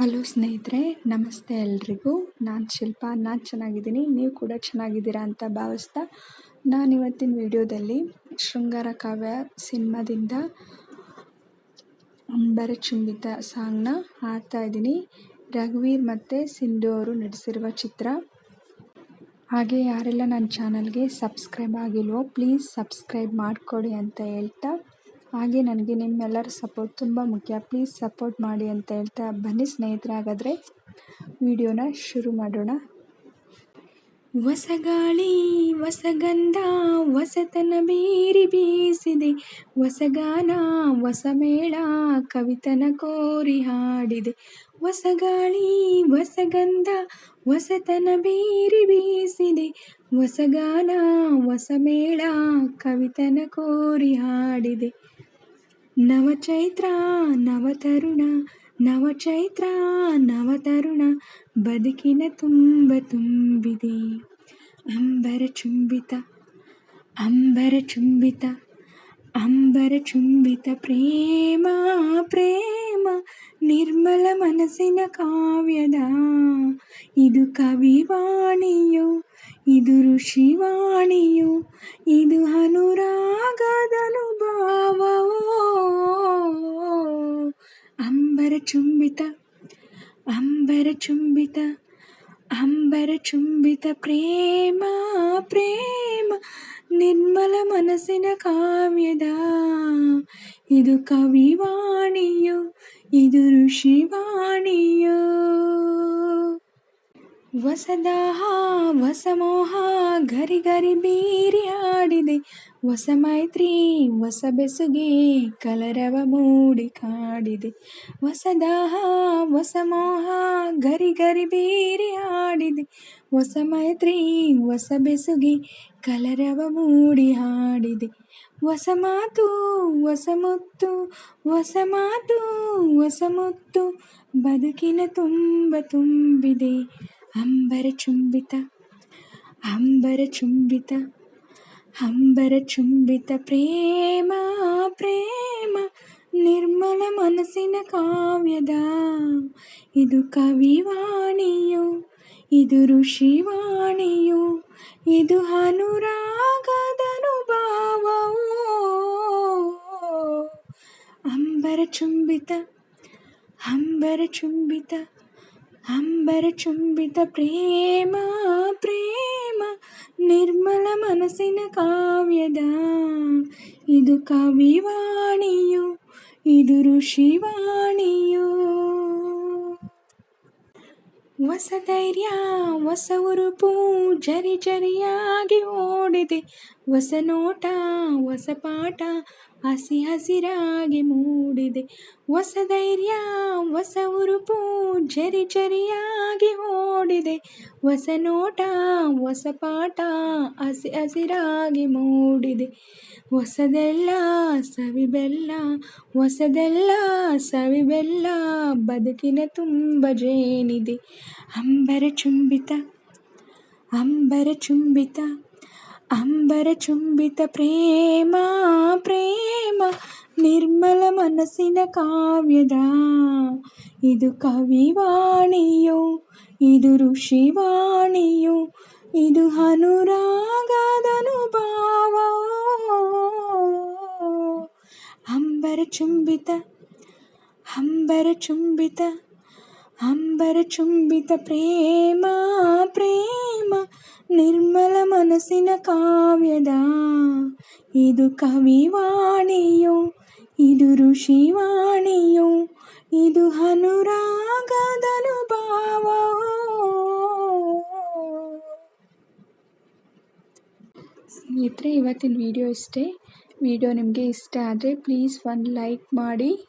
Hello ಸ್ನೇಹಿತರೆ, ನಮಸ್ತೆ ಎಲ್ರಿಗೂ. ನಾನು ಶಿಲ್ಪ, ನಾನು ಚೆನ್ನಾಗಿದ್ದೀನಿ. ನೀವು ಕೂಡ ಚೆನ್ನಾಗಿದ್ದೀರಾ ಅಂತ ಭಾವಿಸ್ತಾ ನಾನು ಇವತ್ತಿನ ವಿಡಿಯೋದಲ್ಲಿ ಶೃಂಗಾರ ಕಾವ್ಯ ಸಿನಿಮಾದಿಂದ ಅಂಬರ ಚುಂಬಿತ ಸಾಂಗ್ನ ಹಾಡ್ತಾ ಇದ್ದೀನಿ. ರಘುವೀರ್ ಮತ್ತು ಸಿಂಧು ಅವರು ನಟಿಸಿರುವ ಚಿತ್ರ. ಹಾಗೆ ಯಾರೆಲ್ಲ ನನ್ನ ಚಾನಲ್ಗೆ ಸಬ್ಸ್ಕ್ರೈಬ್ ಆಗಿಲ್ವೋ, ಪ್ಲೀಸ್ ಸಬ್ಸ್ಕ್ರೈಬ್ ಮಾಡಿಕೊಡಿ ಅಂತ ಹೇಳ್ತಾ ಹಾಗೆ ನನಗೆ ನಿಮ್ಮೆಲ್ಲರ ಸಪೋರ್ಟ್ ತುಂಬ ಮುಖ್ಯ. ಪ್ಲೀಸ್ ಸಪೋರ್ಟ್ ಮಾಡಿ ಅಂತ ಹೇಳ್ತಾ ಬನ್ನಿ ಸ್ನೇಹಿತರೆ. ಹಾಗಾದರೆ ವಿಡಿಯೋನ ಶುರು ಮಾಡೋಣ. ಹೊಸಗಾಳಿ, ಹೊಸಗಂಧ ಹೊಸ ಗಂಧ ಹೊಸತನ ಬೀರಿ ಬೀಸಿದೆ. ಹೊಸಗಾನ ಹೊಸ ಮೇಳ ಕವಿತನ ಕೋರಿ ಹಾಡಿದೆ. ಹೊಸಗಾಳಿ, ಹೊಸಗಂಧ ಹೊಸ ಗಂಧ ಹೊಸತನ ಬೀರಿ ಬೀಸಿದೆ. ಹೊಸಗಾನ ಹೊಸ ಮೇಳ ಕವಿತನ ಕೋರಿ ಹಾಡಿದೆ. ನವಚೈತ್ರ ನವತರುಣ ನವಚೈತ್ರ ನವತರುಣ ಬದುಕಿನ ತುಂಬ ತುಂಬಿದೆ ಅಂಬರ ಚುಂಬಿತ ಅಂಬರ ಚುಂಬಿತ ಅಂಬರ ಚುಂಬಿತ ಪ್ರೇಮ ಪ್ರೇಮ ನಿರ್ಮಲ ಮನಸ್ಸಿನ ಕಾವ್ಯದ ಇದು ಕವಿವಾಣಿಯು ಇದು ಋಷಿವಾಣಿಯು ಇದು ಅನುರಾಗದನುಭಾವವೋ ಅಂಬರ ಚುಂಬಿತ ಅಂಬರ ಚುಂಬಿತ ಅಂಬರ ಚುಂಬಿತ ಪ್ರೇಮ ಪ್ರೇಮ ನಿರ್ಮಲ ಮನಸ್ಸಿನ ಕಾವ್ಯದ ಇದು ಕವಿವಾಣಿಯು ಇದು ಋಷಿವಾಣಿಯೋ ಹೊಸದಾಹ ವಸಮೋಹ ಗರಿ ಗರಿ ಬೀರಿ ಹಾಡಿದೆ. ಹೊಸ ಮೈತ್ರಿ ಹೊಸ ಬೆಸುಗೆ ಕಲರವ ಮೂಡಿ ಕಾಡಿದೆ. ಹೊಸದಾಹ ಹೊಸ ಗರಿ ಗರಿ ಬೀರಿ ಹಾಡಿದೆ. ಹೊಸ ಮೈತ್ರಿ ಹೊಸ ಬೆಸುಗೆ ಕಲರವ ಮೂಡಿ ಹಾಡಿದೆ. ಹೊಸ ಮಾತು ಹೊಸ ಮುತ್ತು ಹೊಸ ಮಾತು ಹೊಸ ಮುತ್ತು ಬದುಕಿನ ತುಂಬ ತುಂಬಿದೆ. ಅಂಬರ ಚುಂಬಿತ ಅಂಬರ ಚುಂಬಿತ ಅಂಬರ ಚುಂಬಿತ ಪ್ರೇಮ ಪ್ರೇಮ ನಿರ್ಮಲ ಮನಸ್ಸಿನ ಕಾವ್ಯದ ಇದು ಕವಿವಾಣಿಯು ಇದು ಋಷಿವಾಣಿಯು ಇದು ಅನುರಾಗದನುಭಾವವು ಅಂಬರ ಚುಂಬಿತ ಅಂಬರ ಚುಂಬಿತ ಅಂಬರ ಚುಂಬಿತ ಪ್ರೇಮ ಪ್ರೇಮ, ನಿರ್ಮಲ ಮನಸ್ಸಿನ ಕಾವ್ಯದ. ಇದು ಕವಿವಾಣಿಯು ಇದು ಋಷಿವಾಣಿಯು ಹೊಸ ಧೈರ್ಯ, ಹೊಸ ಉರುಪು, ಜರಿ ಜರಿಯಾಗಿ ಓಡಿದೆ. ಹೊಸ ನೋಟ, ಹೊಸ ಪಾಠ, ಹಸಿ ಹಸಿರಾಗಿ ಮೂಡಿದೆ. ಹೊಸ ಧೈರ್ಯ, ಹೊಸ ಉರುಪು ಜರಿ ಜರಿಯಾಗಿ ಓಡಿದೆ. ಹೊಸ ನೋಟ, ಹೊಸ ಪಾಠ ಹಸಿ ಹಸಿರಾಗಿ ಮೂಡಿದೆ. ಹೊಸದೆಲ್ಲ ಸವಿಬೆಲ್ಲ ಹೊಸದೆಲ್ಲ ಸವಿಬೆಲ್ಲ ಬದುಕಿನ ತುಂಬ ಜೇನಿದೆ. ಅಂಬರ ಚುಂಬಿತ ಅಂಬರ ಚುಂಬಿತ. ಅಂಬರ ಚುಂಬಿತ ಪ್ರೇಮ ಪ್ರೇಮ ನಿರ್ಮಲ ಮನಸ್ಸಿನ ಕಾವ್ಯದ ಇದು ಕವಿವಾಣಿಯು ಇದು ಋಷಿವಾಣಿಯು ಇದು ಅನುರಾಗದನುಭಾವ ಅಂಬರ ಚುಂಬಿತ ಅಂಬರ ಚುಂಬಿತ ಅಂಬರ ಚುಂಬಿತ ಪ್ರೇಮ ಪ್ರೇಮ ನಿರ್ಮಲ ಮನಸ್ಸಿನ ಕಾವ್ಯದ. ಇದು ಕವಿವಾಣಿಯೋ ಇದು ಋಷಿವಾಣಿಯೋ ಇದು ಅನುರಾಗದನುಭಾವ ಸ್ನೇಹಿತರೆ, ಇವತ್ತಿನ ವಿಡಿಯೋ ಇಷ್ಟೇ. ವಿಡಿಯೋ ನಿಮಗೆ ಇಷ್ಟ ಆದರೆ ಪ್ಲೀಸ್ ಒಂದು ಲೈಕ್ ಮಾಡಿ.